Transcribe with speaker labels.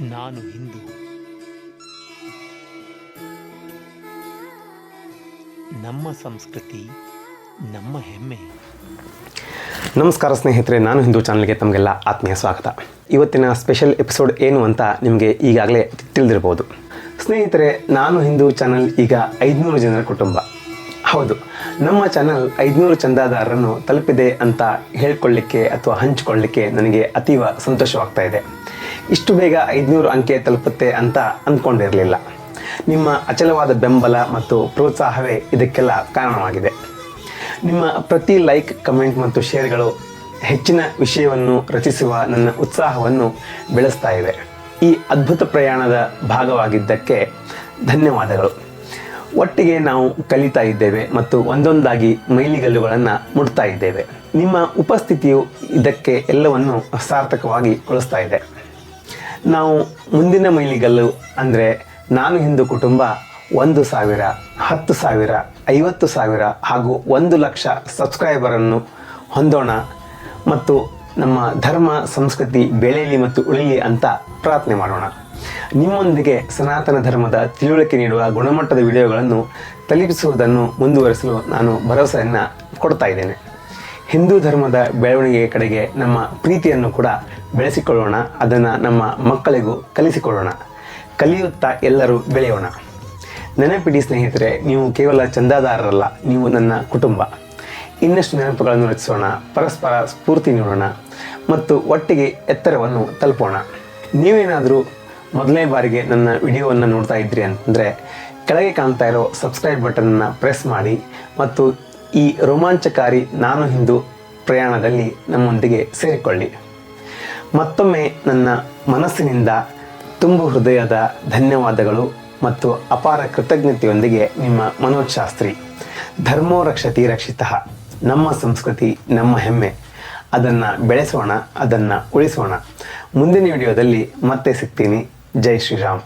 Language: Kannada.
Speaker 1: ನಾನು ಹಿಂದೂ. ನಮ್ಮ ಸಂಸ್ಕೃತಿ, ನಮ್ಮ ಹೆಮ್ಮೆ.
Speaker 2: ನಮಸ್ಕಾರ ಸ್ನೇಹಿತರೆ, ನಾನು ಹಿಂದೂ ಚಾನಲ್ಗೆ ತಮಗೆಲ್ಲ ಆತ್ಮೀಯ ಸ್ವಾಗತ. ಇವತ್ತಿನ ಸ್ಪೆಷಲ್ ಎಪಿಸೋಡ್ ಏನು ಅಂತ ನಿಮಗೆ ಈಗಾಗಲೇ ತಿಳಿದಿರ್ಬೋದು ಸ್ನೇಹಿತರೆ, ನಾನು ಹಿಂದೂ ಚಾನಲ್ ಈಗ ಐದುನೂರು ಜನರ ಕುಟುಂಬ. ಹೌದು, ನಮ್ಮ ಚಾನಲ್ ಐದುನೂರು ಚಂದಾದಾರರನ್ನು ತಲುಪಿದೆ ಅಂತ ಹೇಳ್ಕೊಳ್ಳಿಕ್ಕೆ ಅಥವಾ ಹಂಚಿಕೊಳ್ಳಿಕ್ಕೆ ನನಗೆ ಅತೀವ ಸಂತೋಷವಾಗ್ತಾ ಇದೆ. ಇಷ್ಟು ಬೇಗ ಐದುನೂರು ಅಂಕೆ ತಲುಪುತ್ತೆ ಅಂತ ಅಂದ್ಕೊಂಡಿರಲಿಲ್ಲ ನಿಮ್ಮ ಅಚಲವಾದ ಬೆಂಬಲ ಮತ್ತು ಪ್ರೋತ್ಸಾಹವೇ ಇದಕ್ಕೆಲ್ಲ ಕಾರಣವಾಗಿದೆ. ನಿಮ್ಮ ಪ್ರತಿ ಲೈಕ್, ಕಮೆಂಟ್ ಮತ್ತು ಶೇರ್ಗಳು ಹೆಚ್ಚಿನ ವಿಷಯವನ್ನು ರಚಿಸುವ ನನ್ನ ಉತ್ಸಾಹವನ್ನು ಬೆಳೆಸ್ತಾ ಇವೆ. ಈ ಅದ್ಭುತ ಪ್ರಯಾಣದ ಭಾಗವಾಗಿದ್ದಕ್ಕೆ ಧನ್ಯವಾದಗಳು. ಒಟ್ಟಿಗೆ ನಾವು ಕಲಿತಾ ಇದ್ದೇವೆ ಮತ್ತು ಒಂದೊಂದಾಗಿ ಮೈಲಿಗಲ್ಲುಗಳನ್ನು ಮುಟ್ತಾ ಇದ್ದೇವೆ. ನಿಮ್ಮ ಉಪಸ್ಥಿತಿಯು ಇದಕ್ಕೆ ಎಲ್ಲವನ್ನು ಸಾರ್ಥಕವಾಗಿ ಉಳಿಸ್ತಾ ಇದೆ. ನಾವು ಮುಂದಿನ ಮೈಲಿಗಲ್ಲು ಅಂದರೆ ನಾನು ಹಿಂದೂ ಕುಟುಂಬ ಒಂದು ಸಾವಿರ, ಹತ್ತು ಸಾವಿರ, ಐವತ್ತು ಸಾವಿರ ಹಾಗೂ ಒಂದು ಲಕ್ಷ ಸಬ್ಸ್ಕ್ರೈಬರನ್ನು ಹೊಂದೋಣ ಮತ್ತು ನಮ್ಮ ಧರ್ಮ, ಸಂಸ್ಕೃತಿ ಬೆಳೆಯಲಿ ಮತ್ತು ಉಳಿಯಲಿ ಅಂತ ಪ್ರಾರ್ಥನೆ ಮಾಡೋಣ. ನಿಮ್ಮೊಂದಿಗೆ ಸನಾತನ ಧರ್ಮದ ತಿಳುವಳಿಕೆ ನೀಡುವ ಗುಣಮಟ್ಟದ ವಿಡಿಯೋಗಳನ್ನು ತಲುಪಿಸುವುದನ್ನು ಮುಂದುವರಿಸಲು ನಾನು ಭರವಸೆಯನ್ನು ಕೊಡ್ತಾ ಇದ್ದೇನೆ. ಹಿಂದೂ ಧರ್ಮದ ಬೆಳವಣಿಗೆಯ ಕಡೆಗೆ ನಮ್ಮ ಪ್ರೀತಿಯನ್ನು ಕೂಡ ಬೆಳೆಸಿಕೊಳ್ಳೋಣ, ಅದನ್ನು ನಮ್ಮ ಮಕ್ಕಳಿಗೂ ಕಲಿಸಿಕೊಳ್ಳೋಣ. ಕಲಿಯುತ್ತಾ ಎಲ್ಲರೂ ಬೆಳೆಯೋಣ. ನೆನಪಿಡಿ ಸ್ನೇಹಿತರೆ, ನೀವು ಕೇವಲ ಚಂದಾದಾರರಲ್ಲ, ನೀವು ನನ್ನ ಕುಟುಂಬ. ಇನ್ನಷ್ಟು ನೆನಪುಗಳನ್ನು ರಚಿಸೋಣ, ಪರಸ್ಪರ ಸ್ಫೂರ್ತಿ ನೀಡೋಣ, ಮತ್ತು ಒಟ್ಟಿಗೆ ಎತ್ತರವನ್ನು ತಲುಪೋಣ. ನೀವೇನಾದರೂ ಮೊದಲನೇ ಬಾರಿಗೆ ನನ್ನ ವಿಡಿಯೋವನ್ನು ನೋಡ್ತಾ ಇದ್ರಿ ಅಂತಂದರೆ ಕೆಳಗೆ ಕಾಣ್ತಾ ಇರೋ ಸಬ್ಸ್ಕ್ರೈಬ್ ಬಟನನ್ನು ಪ್ರೆಸ್ ಮಾಡಿ, ಮತ್ತು ಈ ರೋಮಾಂಚಕಾರಿ ನಾನು ಹಿಂದೂ ಪ್ರಯಾಣದಲ್ಲಿ ನಮ್ಮೊಂದಿಗೆ ಸೇರಿಕೊಳ್ಳಿ. ಮತ್ತೊಮ್ಮೆ ನನ್ನ ಮನಸ್ಸಿನಿಂದ ತುಂಬು ಹೃದಯದ ಧನ್ಯವಾದಗಳು ಮತ್ತು ಅಪಾರ ಕೃತಜ್ಞತೆಯೊಂದಿಗೆ ನಿಮ್ಮ ಮನೋಜ್ ಶಾಸ್ತ್ರಿ. ಧರ್ಮೋ ರಕ್ಷತಿ ರಕ್ಷಿತ. ನಮ್ಮ ಸಂಸ್ಕೃತಿ, ನಮ್ಮ ಹೆಮ್ಮೆ. ಅದನ್ನು ಬೆಳೆಸೋಣ, ಅದನ್ನು ಉಳಿಸೋಣ. ಮುಂದಿನ ವಿಡಿಯೋದಲ್ಲಿ ಮತ್ತೆ ಸಿಗ್ತೀನಿ. ಜೈ ಶ್ರೀರಾಮ್.